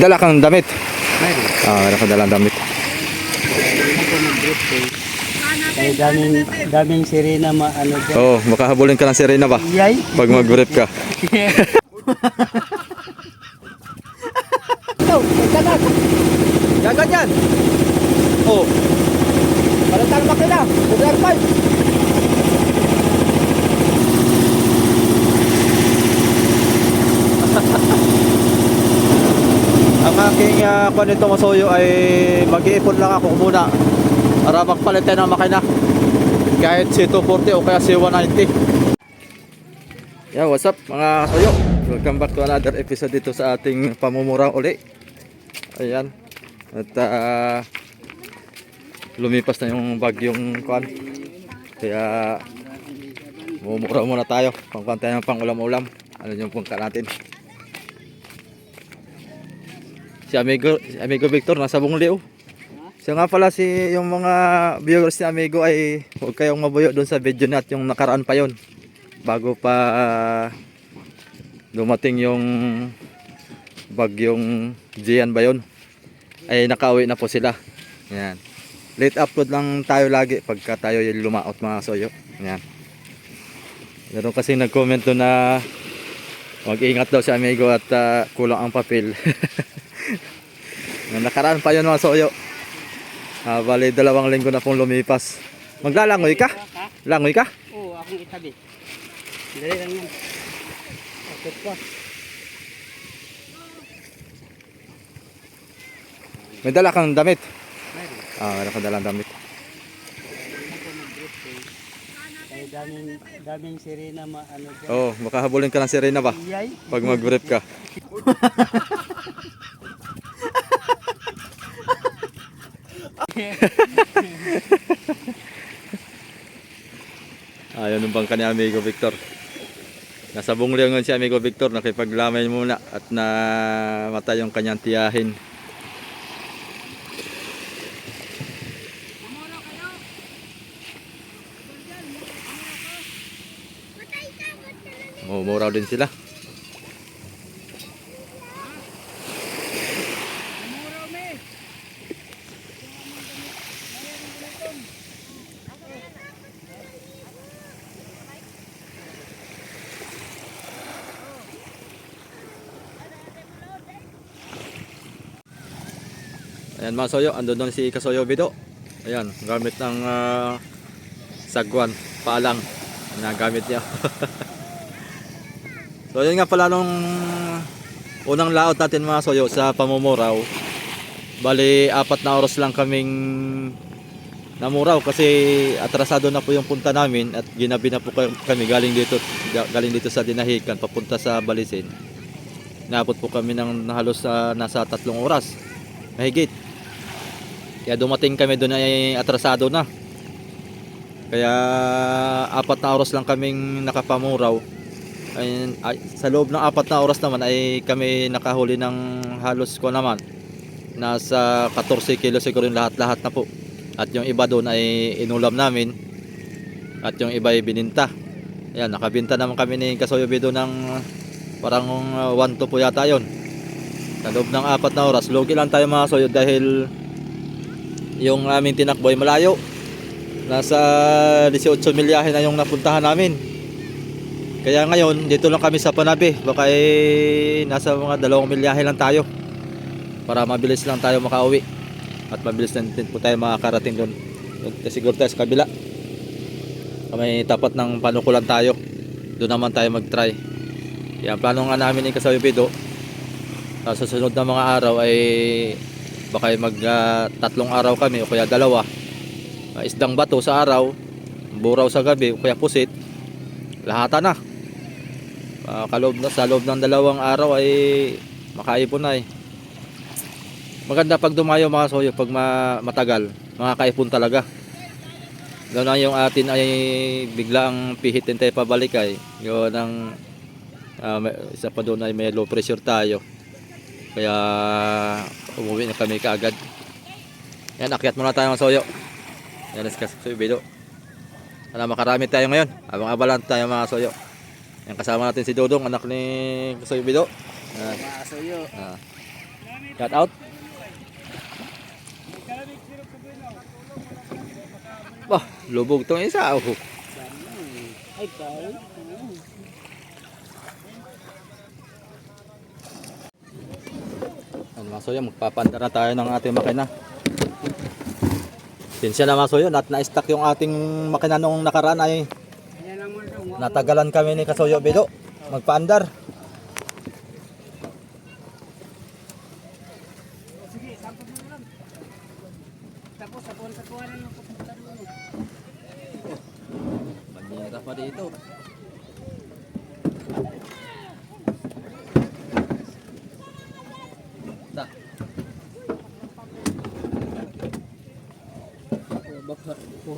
Dala kang damit. Meron. Ah, meron ka dalang damit. Kaya daming, daming sirena ma ano dyan. Oo, oh, makahabulin ka ng sirena ba? Yay! Pag mag-brief ka. Ito, magkagat! Gaganyan. Oh. Parang tayong makina! Drag pipe! Ang aking uh, kung nito ay mag-iipon lang ako muna para magpalit tayo ng makina. Kahit C240 o kaya C190. Yeah, what's up mga kasuyo? Welcome back to another episode dito sa ating pamumura uli. Ayan. At ah, lumipas na yung bagyong kwan. Kaya mumura muna tayo. Pangkwan tayo ng pang ulam-ulam. Ano yung pungka natin. Si Amigo, si Amigo Victor nasa Bunglio. Siya nga pala si yung mga viewers ni Amigo ay huwag kayong mabuyo doon sa video na at yung nakaraan pa yon bago pa dumating yung bagyong Gian ba yun? Ay nakauwi na po sila. Yan. Late upload lang tayo lagi pagka tayo yung lumaot mga soyo yan. Meron kasi nag-comment na mag-ingat daw si Amigo at ah, kulang ang papel nakaraan pa yun mga soyo. Ah, bali dalawang linggo na pong lumipas. Maglalangoy ka? Langoy ka? Oo, akong itabi. Dali lang yan. Akit ko. May dala kang damit. Meron. Ah, meron kang dalang damit. Kaya daming, daming sirena ma ano dyan. Oo, oh, makahabulin ka ng sirena ba? Pag mag-brief ka. Ayun yung bangka ni Amigo Victor. Nasa bunglio ngayon si Amigo Victor, nakipaglamay muna at namatay yung kanyang tiyahin. Mumuraw din sila. Ayan mga soyo, andun doon si Kasoyo Bido. Ayan, gamit ng ah, sagwan, paalang na gamit niya. so yun nga pala nung unang laot natin mga soyo sa pamumuraw. Bali, apat na oras lang kaming namuraw kasi atrasado na po yung punta namin at ginabi na po kami galing dito galing dito sa Dinahican papunta sa Balisin. Naabot po kami ng halos sa nasa tatlong oras. Mahigit. Kaya dumating kami doon ay atrasado na. Kaya apat na oras lang kaming nakapamuraw. Ay, ay, sa loob ng apat na oras naman ay kami nakahuli ng halos ko naman. Nasa 14 kilo siguro yung lahat-lahat na po. At yung iba doon ay inulam namin. At yung iba ay bininta. Ayan, nakabinta naman kami ni Kasoyo Bido ng parang 1 to po yata yon. Sa loob ng apat na oras, logi lang tayo mga soyo dahil yung aming tinakbo ay malayo. Nasa 18 milyahe na yung napuntahan namin. Kaya ngayon, dito lang kami sa Panabi. Baka eh, nasa mga dalawang milyahe lang tayo. Para mabilis lang tayo makauwi. At mabilis na din po tayo makakarating doon. Siguro tayo sa kabila. May tapat ng panukulan tayo. Doon naman tayo mag-try. Kaya ang plano nga namin ni Kasabi Pido, sa susunod na mga araw ay baka mag ah, tatlong araw kami o kaya dalawa. Ah, isdang bato sa araw buraw sa gabi o kaya pusit lahata na. Ah, kaloob na sa loob ng dalawang araw ay makaipon na eh. Maganda pag dumayo mga soyo pag ma- matagal makakaipon talaga. Ganoon na yung atin ay biglang pihitin tayo pabalik ay yun ang may- isa pa doon ay may low pressure tayo kaya umuwi na kami kaagad. Yan, akyat muna tayo mga soyo. Yan, let's go sa video. Sana makarami tayo ngayon. Abang-abalan tayo mga soyo. Yan, kasama natin si Dodong, anak ni Soyo Bido. Yan. Maaso yun. Ah. Cut out. Bah, lubog tong isa. Oh. Ay, kaya. Mga soyo, magpapanda na tayo ng ating makina. Sinsya na mga soyo, at na-stack yung ating makina nung nakaraan ay natagalan kami ni Kasoyo Bido. Magpaandar. Sige, sampot mo lang. Tapos, sapuan-sapuanan mo pupunta mo. Banira pa dito. Da.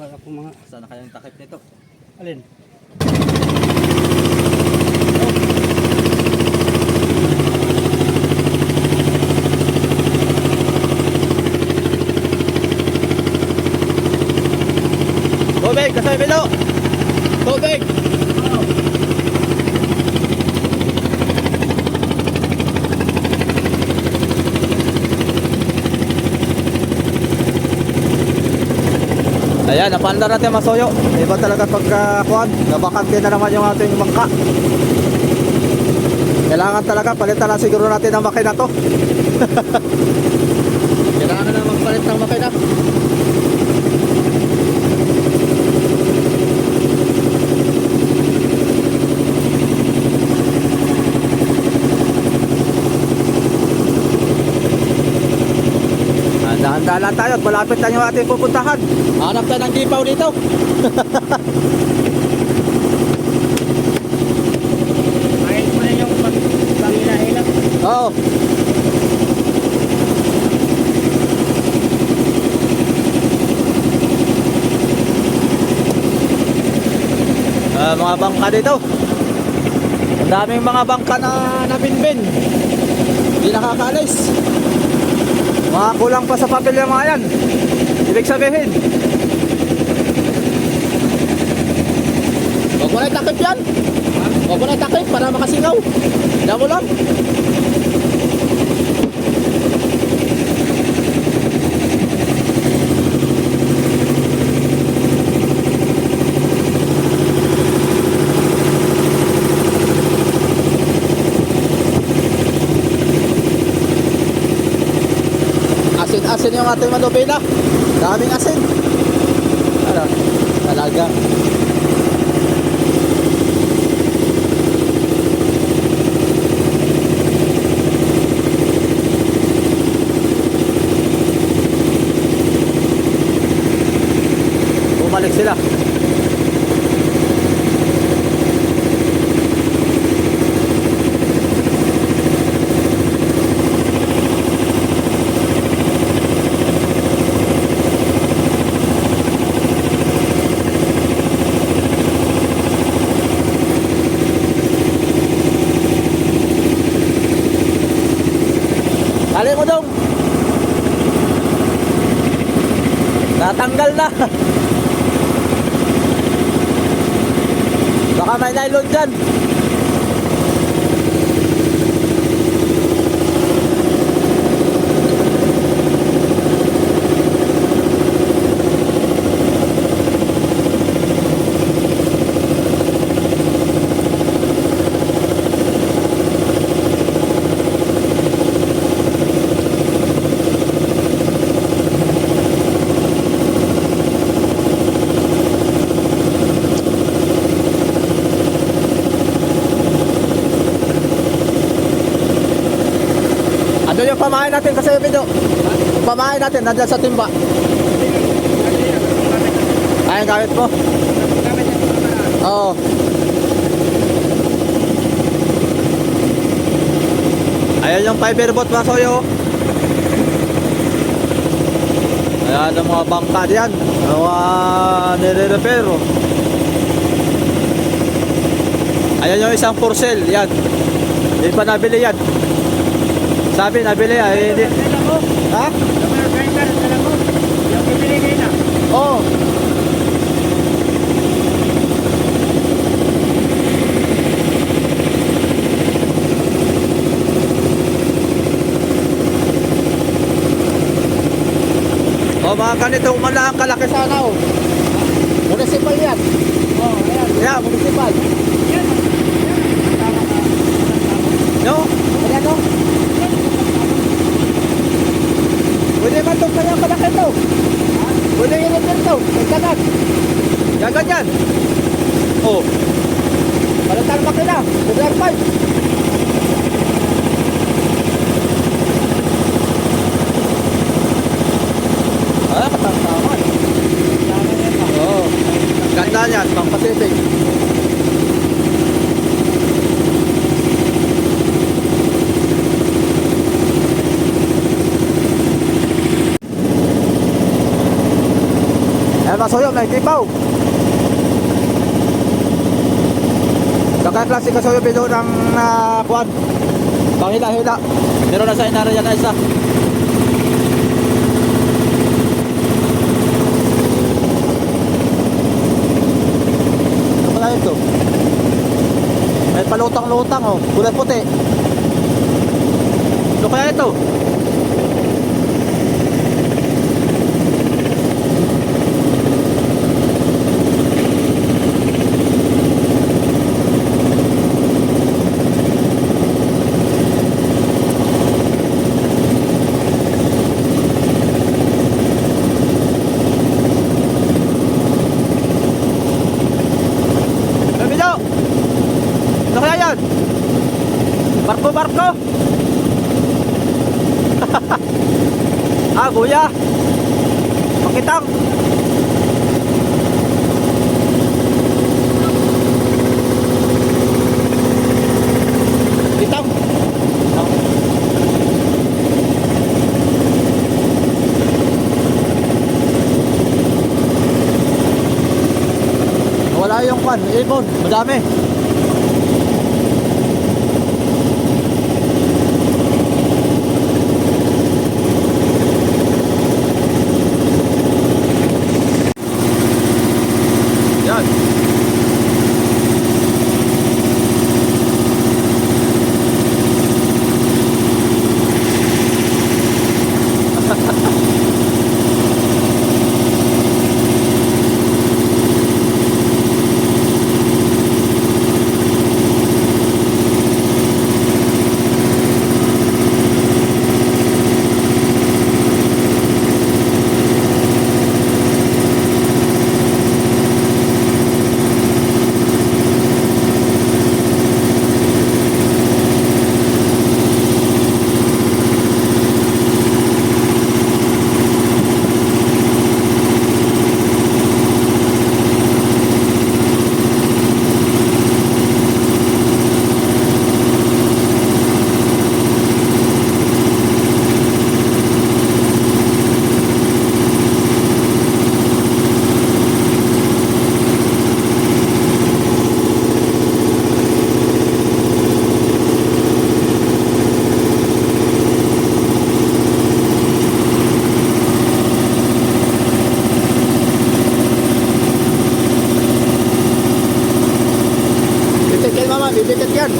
Kuha ako mga... Sana kayang takip nito? Alin? Tubig, Kasoyo Bido! Ayan, napanda natin mga soyo. Iba talaga pagka kuhan, nabakante na naman yung ating bangka. Kailangan talaga palitan na siguro natin ang makina to. Kailangan na magpalit ng makina. Lang tayo at malapit na yung ating pupuntahan. Hanap tayo ng gipaw dito. Kahit mo na yung pag pangilahila. Oo. Ah, mga bangka dito. Ang daming mga bangka na nabinbin. Hindi nakakalis. Mga kulang pa sa papel yung mga yan. Ibig sabihin. Huwag mo na itakip yan. Huwag mo na itakip para makasingaw. Diyan mo lang. Yung ating manubina. Daming asin. Ano? Talaga. Bumalik sila. Dali mo dong. Natanggal na. Baka may nylon dyan. Ano yung pamahay natin kasi video? Pamahay natin, nandyan sa timba. Ay, gamit mo? Oo. Ayan yung fiber boat mga soyo. Ayan ang mga bangka diyan. Mga nire-repair. Ayan yung isang for. Yan. Hindi pa nabili yan. Sabi nabili ah. eh, Hindi. Ha? Oo. O mga ganito umala ang kalaki sana oh. Municipal yan. Oh, ayan. Yeah, municipal. Yan. No? Ayan no? Pwede man itong kanyang kalaki to. Pwede yung repair to. Magkanan. Yan ganyan. Oh. Palitan makina. Sugar pipe. Ah, katang-tama. eh. Tama yan pa. Oo. Ganda niyan, pang Pacific. May tipaw. Kaka-klase kasuyo bilo ng uh, kuwan. Panghila-hila. Meron na sa inara yan na isa. Ano pala ito? May palutang-lutang oh. Kulay puti. Ano kaya ito? May video! Ano kaya yan? Barko-barko? ah, buya! Pakitang! Kitang! Wala yung kwan, ibon, madami. Bitit yan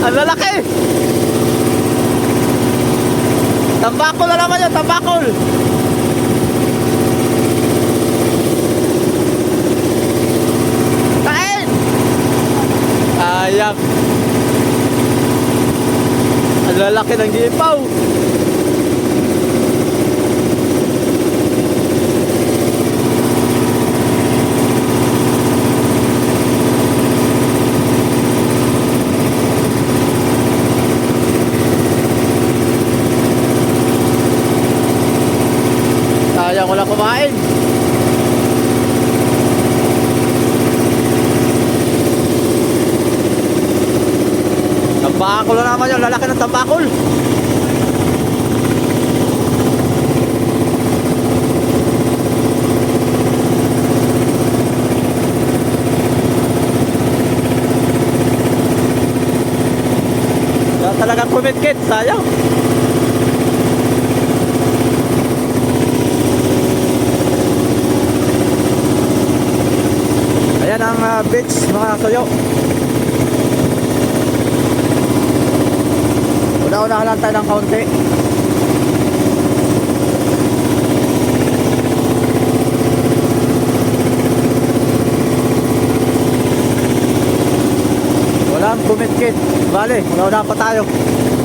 Ang lalaki! Tambakol na naman yun, tambakol! Kain! Ayak! Ang lalaki ng gipaw! Sayang wala kumain. Tambakol na naman yun, lalaki ng tambakol. Kaya talagang kumitkit, sayang. Ang uh, beach mga kayo. Una-unahan lang tayo ng kaunti. Walang kumitkit. Bale, una-unahan pa tayo.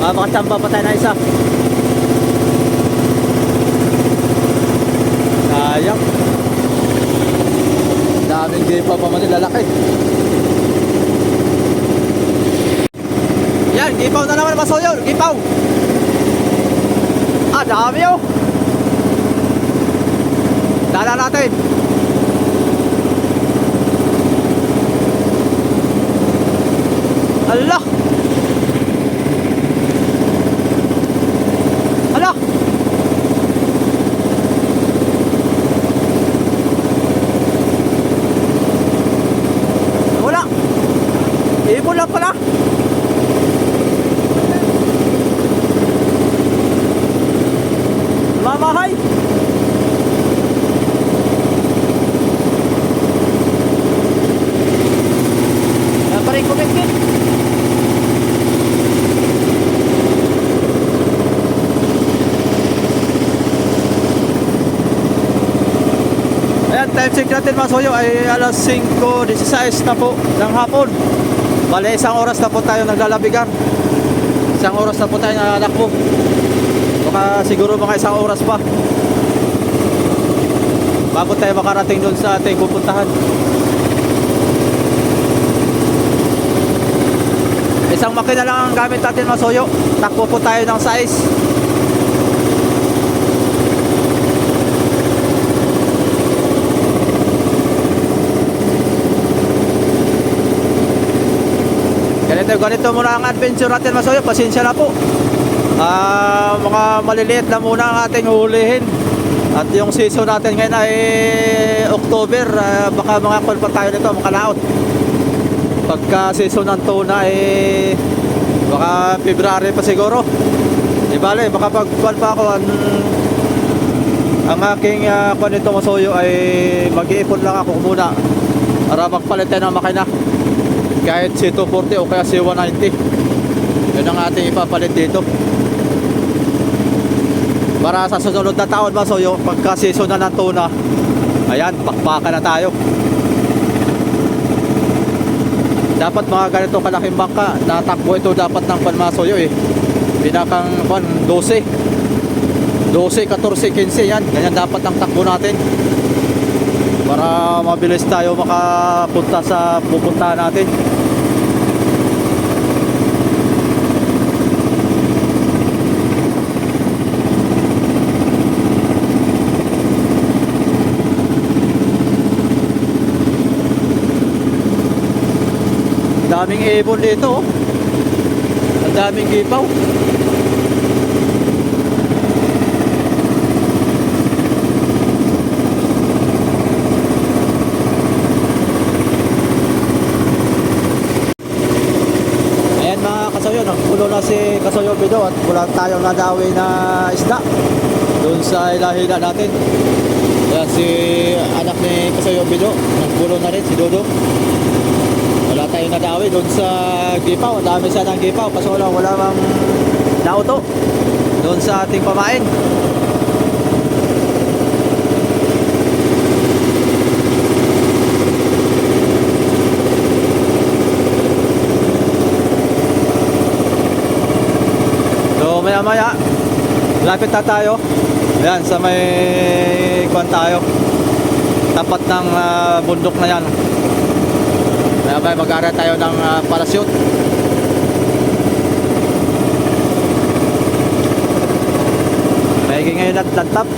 Uh, pa tayo na isa. Sayang. Daming gipa pa man lalaki. Yan, gipaw na naman masoyo, gipaw. Ah, dami oh. Dala natin. Allah. Wala. Ibon lang pala. Mamahay. Kumikit. Ayan, time check natin mga soyo ay alas 5.16 na po ng hapon. Bale, isang oras na po tayo naglalabigan. Isang oras na po tayo nalakbo. Baka siguro mga isang oras pa. Bago tayo makarating doon sa ating pupuntahan. Makina lang ang gamit natin mga soyo. Takbo po tayo ng size. Ganito, ganito muna ang adventure natin masoyo. Pasensya na po. Ah, mga maliliit na muna ang ating hulihin. At yung season natin ngayon ay October. Ah, baka mga kwan pa tayo nito, makalaot. Pagka season ng tuna ay baka February pa siguro. Di bale, baka pag kwan pa ako ang, ang aking uh, kwan nito masoyo ay mag-iipon lang ako muna para magpalit tayo ng makina. Kahit C240 o kaya C190 yun ang ating ipapalit dito. Para sa susunod na taon masoyo pagka season na ng tuna ayan pakpakan na tayo dapat mga ganito kalaking bangka natakbo ito dapat ng panmasoyo eh. Pinakang pan 12 12, 14, 15 yan. Ganyan dapat ang takbo natin. Para mabilis tayo makapunta sa pupuntahan natin daming ibon dito oh. ang daming gipaw Ayan mga kasoyo, nagpulo na si Kasoyo Bido at wala tayong nadawi na isda doon sa ilahina natin. Ayan si anak ni Kasoyo Bido, nagpulo na rin si Dodo. Tayong nadawi doon sa Gipaw. Ang dami sana ng Gipaw. Kaso wala, wala mang nauto doon sa ating pamain. So maya maya, lapit na tayo. Ayan, sa may kwan tayo. Tapat ng ah, bundok na yan. Maya maya mag tayo ng ah, parachute. Maigi ngayon at lantap.